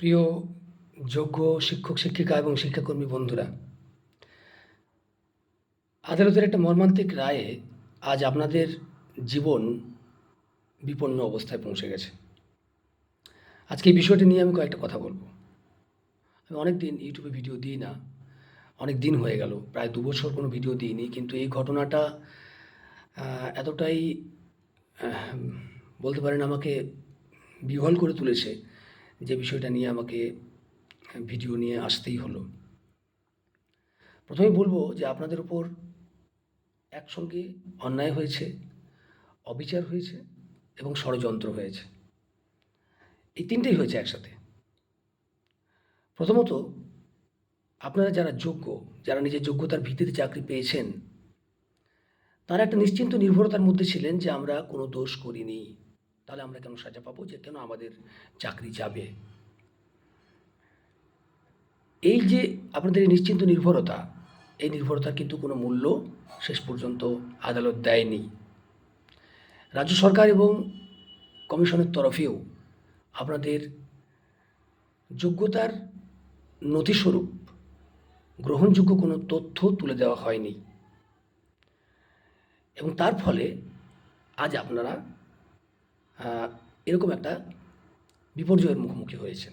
প্রিয় যোগ্য শিক্ষক, শিক্ষিকা এবং শিক্ষাকর্মী বন্ধুরা, আদালতের একটা মর্মান্তিক রায়ে আজ আপনাদের জীবন বিপন্ন অবস্থায় পৌঁছে গেছে। আজকে এই বিষয়টি নিয়ে আমি কয়েকটা কথা বলব। আমি অনেক দিন ইউটিউবে ভিডিও দিই না, অনেক দিন হয়ে গেল, প্রায় দু বছর কোনো ভিডিও দিইনি, কিন্তু এই ঘটনাটা এতটাই বলতে পারেন আমাকে বিহ্বল করে তুলেছে যে বিষয়টা নিয়ে আমাকে ভিডিও নিয়ে আসতেই হলো। প্রথমে বলব যে আপনাদের উপর একসঙ্গে অন্যায় হয়েছে, অবিচার হয়েছে এবং ষড়যন্ত্র হয়েছে। এই তিনটেই হয়েছে একসাথে। প্রথমত, আপনারা যারা যোগ্য, যারা নিজের যোগ্যতার ভিত্তিতে চাকরি পেয়েছেন, তারা একটা নিশ্চিন্ত নির্ভরতার মধ্যে ছিলেন যে আমরা কোনো দোষ করিনি। তাহলে আমরা কেন সাজা পাবো যে কেন আমাদের চাকরি যাবে? এই যে আপনাদের নিশ্চিন্ত নির্ভরতা, এই নির্ভরতার কিন্তু কোনো মূল্য শেষ পর্যন্ত আদালত দেয়নি। রাজ্য সরকার এবং কমিশনের তরফেও আপনাদের যোগ্যতার নথিস্বরূপ গ্রহণযোগ্য কোনো তথ্য তুলে দেওয়া হয়নি। এবং তার ফলে আজ আপনারা এরকম একটা বিপর্যয়ের মুখোমুখি হয়েছেন।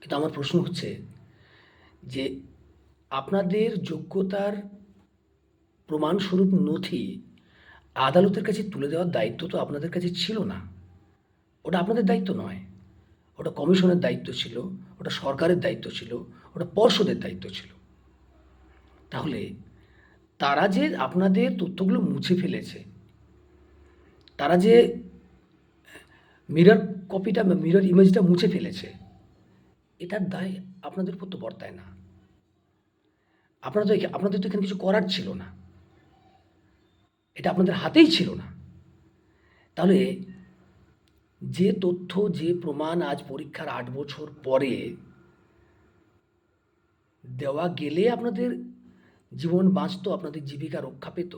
কিন্তু আমার প্রশ্ন হচ্ছে যে আপনাদের যোগ্যতার প্রমাণস্বরূপ নথি আদালতের কাছে তুলে দেওয়ার দায়িত্ব তো আপনাদের কাছে ছিল না। ওটা আপনাদের দায়িত্ব নয়। ওটা কমিশনের দায়িত্ব ছিল, ওটা সরকারের দায়িত্ব ছিল, ওটা পর্ষদের দায়িত্ব ছিল। তাহলে তারা যে আপনাদের তথ্যগুলো মুছে ফেলেছে, তারা যে মিরর কপিটা মিরর ইমেজটা মুছে ফেলেছে এটার দায় আপনাদের উপর তো বর্তায় না। আপনারা তো আপনাদের তো এখানে কিছু করার ছিল না। এটা আপনাদের হাতেই ছিল না। তাহলে যে তথ্য, যে প্রমাণ আজ পরীক্ষার আট বছর পরে দেওয়া গেলে আপনাদের জীবন বাঁচতো, আপনাদের জীবিকা রক্ষা পেত,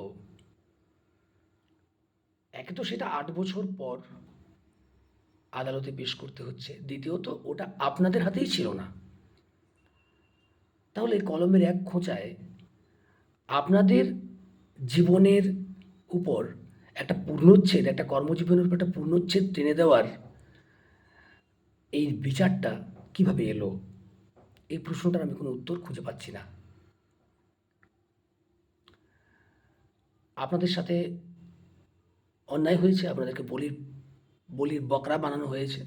একে তো সেটা আট বছর পর আদালতে পেশ করতে হচ্ছে। দ্বিতীয়ত, ওটা আপনাদের হাতেই ছিল না। তাহলে কলমের এক খোঁচায় আপনাদের জীবনের উপর একটা পূর্ণচ্ছেদ, একটা কর্মজীবনের উপর একটা পূর্ণচ্ছেদ টেনে দেওয়ার এই বিচারটা কীভাবে এলো? এই প্রশ্নটার আমি কোনো উত্তর খুঁজে পাচ্ছি না। আপনাদের সাথে অন্যায় হয়েছে, আপনাদেরকে বলির বলির বকরা বানানো হয়েছে।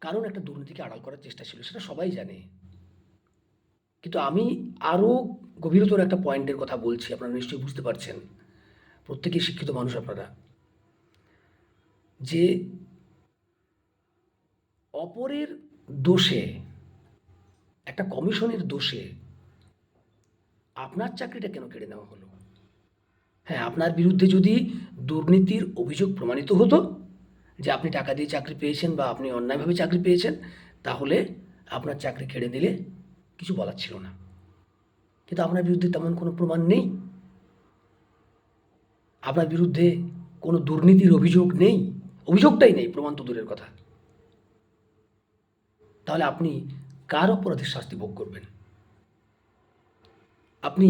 কারণ একটা দুর্নীতিকে আড়াল করার চেষ্টা ছিল, সেটা সবাই জানে। কিন্তু আমি আরও গভীরতর একটা পয়েন্টের কথা বলছি, আপনারা নিশ্চয়ই বুঝতে পারছেন। প্রত্যেকেই শিক্ষিত মানুষ আপনারা। যে অপরের দোষে, একটা কমিশনের দোষে আপনার চাকরিটা কেন কেড়ে নেওয়া হলো? হ্যাঁ আপনার বিরুদ্ধে যদি দুর্নীতির অভিযোগ প্রমাণিত হতো যে আপনি টাকা দিয়ে চাকরি পেয়েছেন বা আপনি অন্যায়ভাবে চাকরি পেয়েছেন, তাহলে আপনার চাকরি কেড়ে নিলে কিছু বলার ছিল না। কিন্তু আপনার বিরুদ্ধে তেমন কোনো প্রমাণ নেই। আপনার বিরুদ্ধে কোনো দুর্নীতির অভিযোগ নেই। অভিযোগটাই নেই, প্রমাণ তো দূরের কথা। তাহলে আপনি কার অপরাধের শাস্তি ভোগ করবেন? আপনি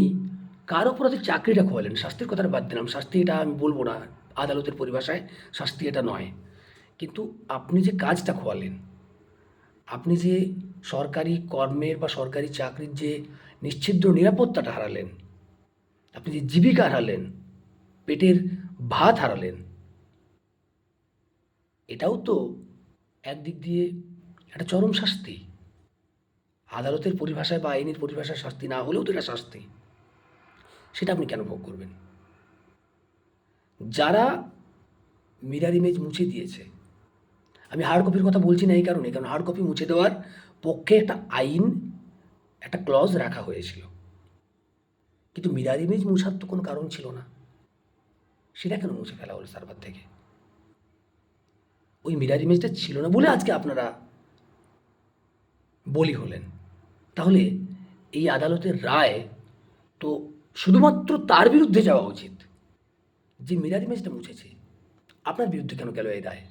কার অপরাধের চাকরিটা খোয়ালেন? শাস্তির কথাটা বাদ দিলাম। শাস্তি এটা আমি বলব না আদালতের পরিভাষায়। শাস্তি এটা নয়। কিন্তু আপনি যে কাজটা খোয়ালেন, আপনি যে সরকারি কর্মের বা সরকারি চাকরির যে নিশ্ছিদ্র নিরাপত্তাটা হারালেন, আপনি যে জীবিকা হারালেন, পেটের ভাত হারালেন, এটাও তো একদিক দিয়ে একটা চরম শাস্তি। আদালতের পরিভাষায় বা আইনের পরিভাষায় শাস্তি না হলেও তো এটা শাস্তি। সেটা আপনি কেন ভোগ করবেন? যারা মিরার ইমেজ মুছে দিয়েছে, আমি হার্ড কপির কথা বলছি না এই কারণে, কারণ হার্ড কপি মুছে দেওয়ার পক্ষে একটা আইন, একটা ক্লজ রাখা হয়েছিল। কিন্তু মিরার ইমেজ মুছার তো কোনো কারণ ছিল না। সেটা কেন মুছে ফেলা হলো সার্ভার থেকে? ওই মিরার ইমেজটা ছিল না বলে আজকে আপনারা বলি হলেন। তাহলে এই আদালতের রায় তো শুধুমাত্র তার বিরুদ্ধে যাওয়া উচিত। যে মিরার ইমেজটা মুছেছে, আপনার বিরুদ্ধে কেন গেল এই রায়?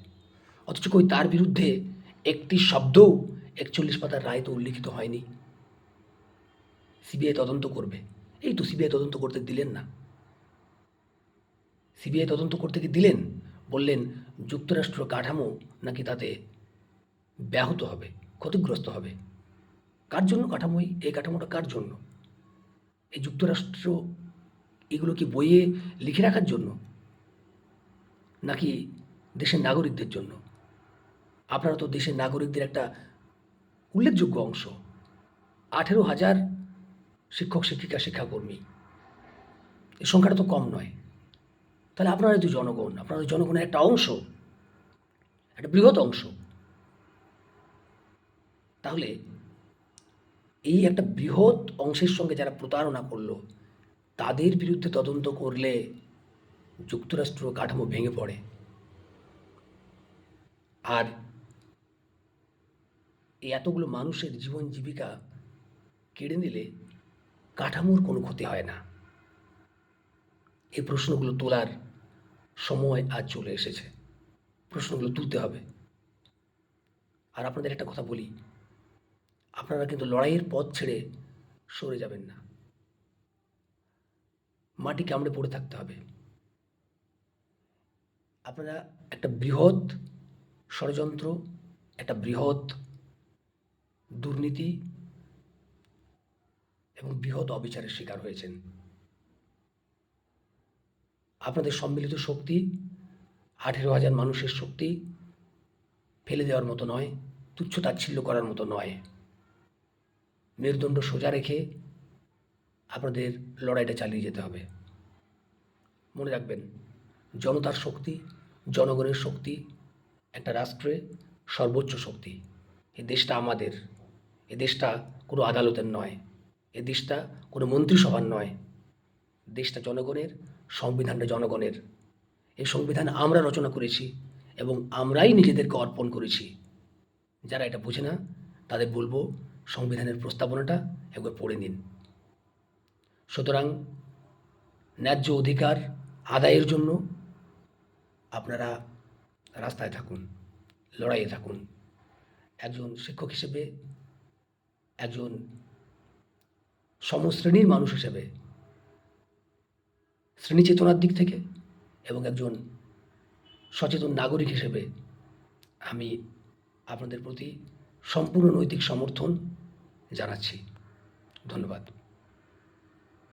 অথচ কই তার বিরুদ্ধে একটি শব্দও একচল্লিশ পাতার রায় তো উল্লিখিত হয়নি। সিবিআই তদন্ত করবে। এই তো সিবিআই তদন্ত করতে দিলেন না। সিবিআই তদন্ত করতে কি দিলেন? বললেন, যুক্তরাষ্ট্র কাঠামো নাকি তাতে ব্যাহত হবে, ক্ষতিগ্রস্ত হবে। কার জন্য কাঠামোই? এই কাঠামোটা কার জন্য? যুক্তরাষ্ট্র এগুলো কি বইয়ে লিখে রাখার জন্য নাকি দেশের নাগরিকদের জন্য? আপনারা তো দেশের নাগরিকদের একটা উল্লেখযোগ্য অংশ। আঠেরো হাজার শিক্ষক, শিক্ষিকা, শিক্ষাকর্মী। এই সংখ্যাটা তো কম নয়। তাহলে আপনারা তো জনগণ। আপনারা জনগণের একটা অংশ, একটা বৃহৎ অংশ। তাহলে এই একটা বৃহৎ অংশের সঙ্গে যারা প্রতারণা করল, তাদের বিরুদ্ধে তদন্ত করলে যুক্তরাষ্ট্র কাঠামো ভেঙে পড়ে। আর এই এতগুলো মানুষের জীবন জীবিকা কেড়ে নিলে কাঠামোর কোনো ক্ষতি হয় না। এই প্রশ্নগুলো তোলার সময় আজ চলে এসেছে। প্রশ্নগুলো তুলতে হবে। আর আপনাদের একটা কথা বলি আপনারা কিন্তু লড়াইয়ের পথ ছেড়ে সরে যাবেন না। মাটি কামড়ে পড়ে থাকতে হবে। আপনারা একটা বৃহৎ ষড়যন্ত্র, একটা বৃহৎ দুর্নীতি এবং বৃহৎ অবিচারের শিকার হয়েছেন। আপনাদের সম্মিলিত শক্তি, আঠেরো হাজার মানুষের শক্তি ফেলে দেওয়ার মতো নয়, তুচ্ছ তাচ্ছিল্য করার মতো নয়। মেরুদণ্ড সোজা রেখে আপনাদের লড়াইটা চালিয়ে যেতে হবে। মনে রাখবেন, জনতার শক্তি, জনগণের শক্তি, একটা রাষ্ট্রে সর্বোচ্চ শক্তি। এ দেশটা আমাদের, এ দেশটা কোনো আদালতের নয়, এ দেশটা কোনো মন্ত্রিসভার নয়। দেশটা জনগণের, সংবিধানটা জনগণের। এই সংবিধান আমরা রচনা করেছি এবং আমরাই নিজেদেরকে অর্পণ করেছি। যারা এটা বোঝে না, তাদের বলব সংবিধানের প্রস্তাবনাটা একবার পড়ে নিন। সুতরাং ন্যায্য অধিকার আদায়ের জন্য আপনারা রাস্তায় থাকুন, লড়াইয়ে থাকুন। একজন শিক্ষক হিসেবে, একজন সমশ্রেণীর মানুষ হিসেবে শ্রেণি চেতনার দিক থেকে এবং একজন সচেতন নাগরিক হিসেবে আমি আপনাদের প্রতি সম্পূর্ণ নৈতিক সমর্থন জানাচ্ছি। ধন্যবাদ।